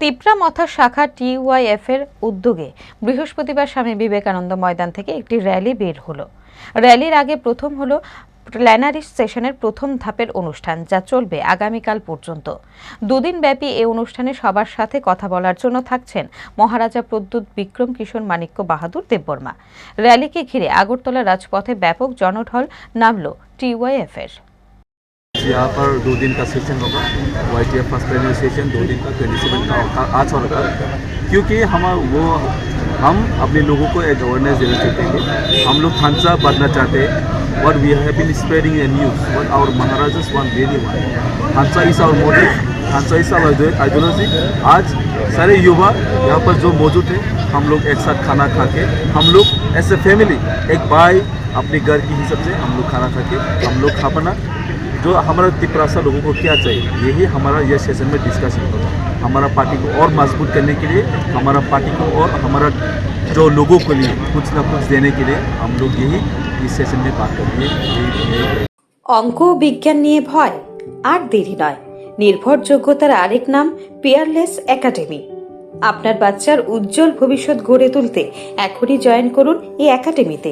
তিপ্রা মথা শাখা টিওয়াইএফ এর উদ্যোগে বৃহস্পতিবার স্বামী বিবেকানন্দ ময়দান থেকে একটি র্যালি বের হলো। র্যালির আগে প্রথম হলো প্ল্যানারি সেশনের প্রথম ধাপের অনুষ্ঠান, যা চলবে আগামীকাল পর্যন্ত। দুদিন ব্যাপী এই অনুষ্ঠানে সবার সাথে কথা বলার জন্য থাকছেন মহারাজা প্রদ্যুৎ বিক্রম কিশোর মাণিক্য বাহাদুর দেববর্মা। র্যালিকে ঘিরে আগরতলা রাজপথে ব্যাপক জনঢল নামল টিওয়াইএফ এর। यहाँ पर दो दिन का सेशन होगा। Y T F first plenary session दो दिन का ट्वेंटी सेवन का आज और कल। क्योंकि हम वो, हम अपने लोगों को एक अवेयरनेस देना चाहते हैं। हम लोग थानसा बढ़ना चाहते हैं। What we have been spreading a news. What our Maharajas want really want थानसा is our motive is our ideology आज सारे युवा यहाँ पर जो मौजूद है, हम लोग एक साथ खाना खा के हम लोग एज ए फैमिली एक भाई अपने घर के हिसाब से हम लोग खाना खा के हम लोग खा पाना जो हमारा तिपरासा लोगों को क्या चाहिए यही हमारा ये सेशन में डिस्कशन होगा हमारा पार्टी को और मजबूत करने के लिए हमारा पार्टी को और हमारा जो लोगों के लिए कुछ ना कुछ देने के लिए हम लोग यही इस सेशन में बात करेंगे यही यही অঙ্ক ও বিজ্ঞান নিয়ে ভয় আর দেরি নয় নির্ভরযোগ্যতার আরেক নাম পিয়ারলেস একাডেমি আপনার বাচ্চার উজ্জ্বল ভবিষ্যৎ গড়ে তুলতে এখনই জয়েন করুন এই একাডেমিতে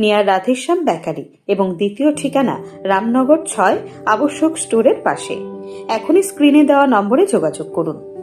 near Radheshyam bakery এবং দ্বিতীয় ঠিকানা রামনগর ছয় আবশ্যক স্টোরের পাশে। এখনই স্ক্রিনে দেওয়া নম্বরে যোগাযোগ করুন।